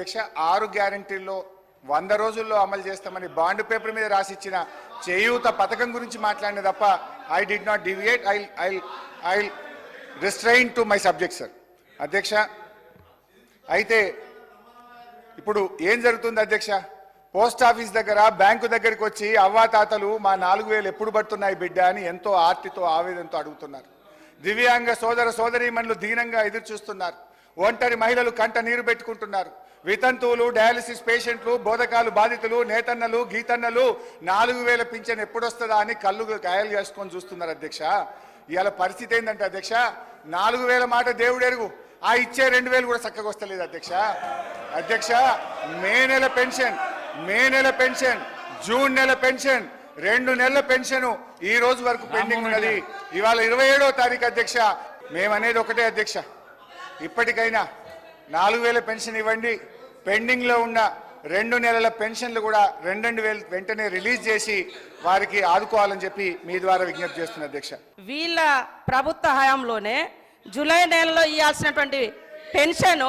అధ్యక్ష ఆరు గ్యారంటీల్లో వంద రోజుల్లో అమలు చేస్తామని బాండ్ పేపర్ మీద రాసిచ్చిన చేయూత పథకం గురించి మాట్లాడిన తప్ప I did not deviate I I I restrain to my subject sir అధ్యక్ష అయితే ఇప్పుడు ఏం జరుగుతుంది అధ్యక్ష? పోస్ట్ ఆఫీస్ దగ్గర బ్యాంకు దగ్గరికి వచ్చి అవ్వాతాతలు మా నాలుగు వేలు ఎప్పుడు పడుతున్నాయి బిడ్డ? అని ఎంతో ఆర్తితో ఆవేదనతో అడుగుతున్నారు. దివ్యాంగ సోదర సోదరీమణులు దీనంగా ఎదురు చూస్తున్నారు ఒంటరి మహిళలు కంట నీరు పెట్టుకుంటున్నారు. వితంతువులు డయాలసిస్ పేషెంట్లు బోధకాలు బాధితులు నేతన్నలు గీతన్నలు నాలుగు వేల పింఛన్ ఎప్పుడొస్తుందా అని కళ్ళు గాయాలు చేసుకొని చూస్తున్నారు అధ్యక్ష. ఇవాళ పరిస్థితి ఏంటంటే అధ్యక్ష నాలుగు వేల మాట దేవుడెరుగు ఆ ఇచ్చే రెండు వేలు కూడా చక్కగా వస్తలేదు అధ్యక్ష. అధ్యక్ష మే నెల పెన్షన్ మే నెల పెన్షన్ జూన్ నెల పెన్షన్ రెండు నెలల పెన్షన్ ఈ రోజు వరకు పెండింగ్ ఉన్నది. ఇవాళ ఇరవై ఏడో తారీఖు అధ్యక్ష మేమనేది ఒకటే అధ్యక్ష. ఇప్పటికైనా నాలుగు వేల పెన్షన్ ఇవ్వండి. పెండింగ్లో ఉన్న రెండు నెలల పెన్షన్లు కూడా రెండు వేలు వెంటనే రిలీజ్ చేసి వారికి ఆదుకోవాలని చెప్పి మీ ద్వారా విజ్ఞప్తి చేస్తున్న అధ్యక్ష. వీళ్ళ ప్రభుత్వ హయాంలోనే జూలై నెలలో ఇవ్వాల్సినటువంటి పెన్షన్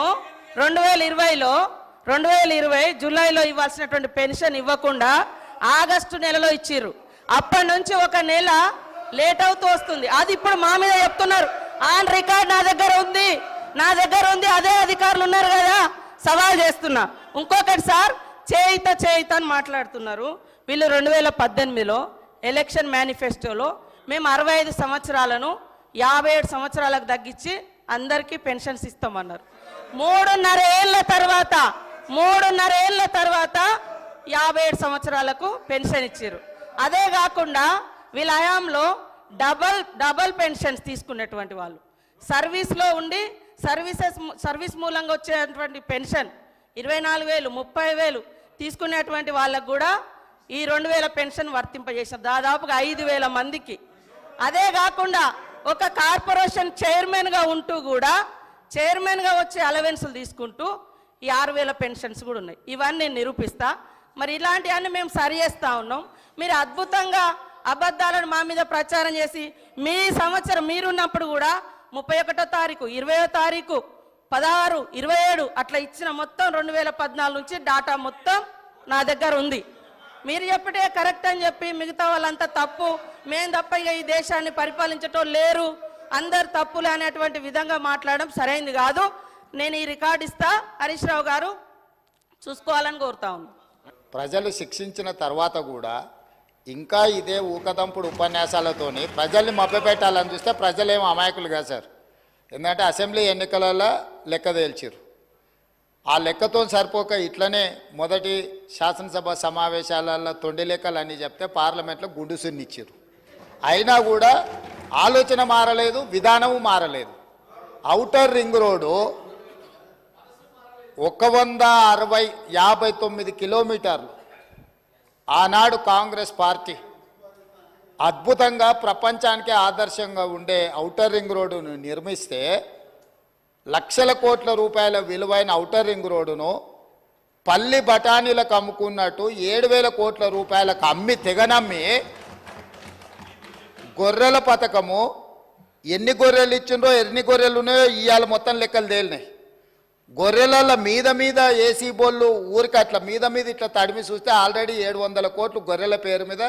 రెండు వేల ఇరవైలో రెండు వేల ఇరవై జూలైలో ఇవ్వాల్సినటువంటి పెన్షన్ ఇవ్వకుండా ఆగస్టు నెలలో ఇచ్చిర్రు. అప్పటి నుంచి ఒక నెల లేట్ అవుతూ వస్తుంది. అది ఇప్పుడు మా మీద చెప్తున్నారు. ఆన్ రికార్డ్ నా దగ్గర ఉంది. నా దగ్గర ఉంది. అదే అధికారులు ఉన్నారు కదా. సవాల్ చేస్తున్నా. ఇంకొకటి సార్ చేయిత చేయిత అని మాట్లాడుతున్నారు. వీళ్ళు రెండు వేల పద్దెనిమిదిలో ఎలక్షన్ మేనిఫెస్టోలో మేము అరవై ఐదు సంవత్సరాలను యాభై ఏడు సంవత్సరాలకు తగ్గించి అందరికీ పెన్షన్స్ ఇస్తామన్నారు. మూడున్నర ఏళ్ళ తర్వాత మూడున్నర ఏళ్ళ తర్వాత యాభై ఏడు సంవత్సరాలకు పెన్షన్ ఇచ్చారు అదే కాకుండా వీళ్ళ హయాంలో డబల్ డబల్ పెన్షన్స్ తీసుకున్నటువంటి వాళ్ళు. సర్వీస్లో ఉండి సర్వీసెస్ సర్వీస్ మూలంగా వచ్చేటువంటి పెన్షన్ ఇరవై నాలుగు వేలు ముప్పై వేలు తీసుకునేటువంటి వాళ్ళకు కూడా ఈ రెండు వేల పెన్షన్ వర్తింపజేసాం దాదాపుగా ఐదు వేల మందికి. అదే కాకుండా ఒక కార్పొరేషన్ చైర్మన్గా ఉంటూ కూడా చైర్మన్గా వచ్చే అలవెన్సులు తీసుకుంటూ ఈ ఆరు వేల పెన్షన్స్ కూడా ఉన్నాయి. ఇవన్నీ నేను నిరూపిస్తా. మరి ఇలాంటివన్నీ మేము సరి చేస్తా ఉన్నాం. మీరు అద్భుతంగా అబద్ధాలను మా మీద ప్రచారం చేసి మీ సంవత్సరం మీరున్నప్పుడు కూడా ముప్పై ఒకటో తారీఖు ఇరవయో తారీఖు పదహారు ఇరవై ఏడు అట్లా ఇచ్చిన మొత్తం రెండు వేల పద్నాలుగు నుంచి డాటా మొత్తం నా దగ్గర ఉంది. మీరు చెప్పటే కరెక్ట్ అని చెప్పి మిగతా వాళ్ళంతా తప్పు. మేము తప్ప ఇక ఈ దేశాన్ని పరిపాలించటం లేరు. అందరు తప్పులు అనేటువంటి విధంగా మాట్లాడడం సరైంది కాదు. నేను ఈ రికార్డు ఇస్తా. హరీష్ రావు గారు చూసుకోవాలని కోరుతా ప్రజలు శిక్షించిన తర్వాత కూడా ఇంకా ఇదే ఊకదంపుడు ఉపన్యాసాలతోని ప్రజల్ని మభ్యపెట్టాలని చూస్తే ప్రజలేం అమాయకులు కాదు సార్. ఎందుకంటే అసెంబ్లీ ఎన్నికలలో లెక్క తేల్చిరు ఆ లెక్కతో సరిపోక ఇట్లనే మొదటి శాసనసభ సమావేశాలలో తొండి లెక్కలు అని చెప్తే పార్లమెంట్లో గుండుసున్నిచ్చారు అయినా కూడా ఆలోచన మారలేదు విధానము మారలేదు. అవుటర్ రింగ్ రోడ్డు ఒక వంద అరవై యాభై తొమ్మిది కిలోమీటర్లు. ఆనాడు కాంగ్రెస్ పార్టీ అద్భుతంగా ప్రపంచానికే ఆదర్శంగా ఉండే ఔటర్ రింగ్ రోడ్డును నిర్మిస్తే లక్షల కోట్ల రూపాయల విలువైన ఔటర్ రింగ్ రోడ్డును పల్లి బఠానీలకు అమ్ముకున్నట్టు ఏడు వేల కోట్ల రూపాయలకు అమ్మి తెగనమ్మి గొర్రెల పథకము ఎన్ని గొర్రెలు ఇచ్చిండ్రో ఎన్ని గొర్రెలు ఉన్నాయో ఇవాళ మొత్తం లెక్కలు తేలినాయి. గొర్రెల మీద మీద ఏసీ బోళ్ళు ఊరికి అట్లా మీద మీద ఇట్లా తడిమి చూస్తే ఆల్రెడీ ఏడు వందల కోట్లు గొర్రెల పేరు మీద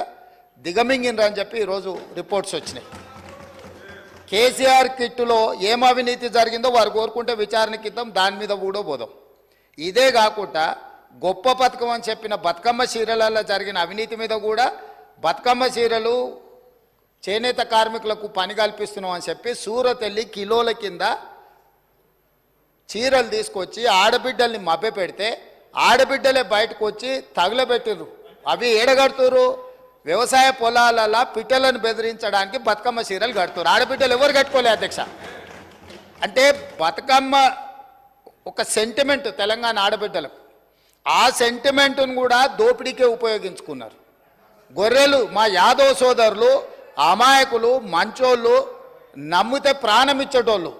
దిగమింగినరు అని చెప్పి ఈరోజు రిపోర్ట్స్ వచ్చినాయి. కేసీఆర్ కిట్టులో ఏం అవినీతి జరిగిందో వారు కోరుకుంటే విచారణ ఇద్దాం దాని మీద కూడా పోదాం ఇదే కాకుండా గొప్ప పథకం అని చెప్పిన బతుకమ్మ చీరలలో జరిగిన అవినీతి మీద కూడా బతుకమ్మ చీరలు చేనేత కార్మికులకు పని కల్పిస్తున్నాం అని చెప్పి సూరత్ వెళ్ళి కిలోల కింద చీరలు తీసుకొచ్చి ఆడబిడ్డల్ని మభ్య పెడితే ఆడబిడ్డలే బయటకు వచ్చి తగులబెట్టిర్రు. అవి ఏడగడుతురు వ్యవసాయ పొలాలలో పిట్టలను బెదిరించడానికి బతుకమ్మ చీరలు కడుతురు ఆడబిడ్డలు ఎవరు కట్టుకోలే అధ్యక్ష? అంటే బతుకమ్మ ఒక సెంటిమెంట్ తెలంగాణ ఆడబిడ్డలకు. ఆ సెంటిమెంట్ను కూడా దోపిడీకే ఉపయోగించుకున్నారు. గొర్రెలు మా యాదవ సోదరులు అమాయకులు మంచోళ్ళు నమ్మితే ప్రాణం ఇచ్చేటోళ్ళు.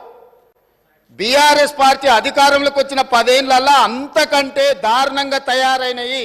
బీఆర్ఎస్ పార్టీ అధికారంలోకి వచ్చిన పదేళ్ళలో అంతకంటే దారుణంగా తయారైనవి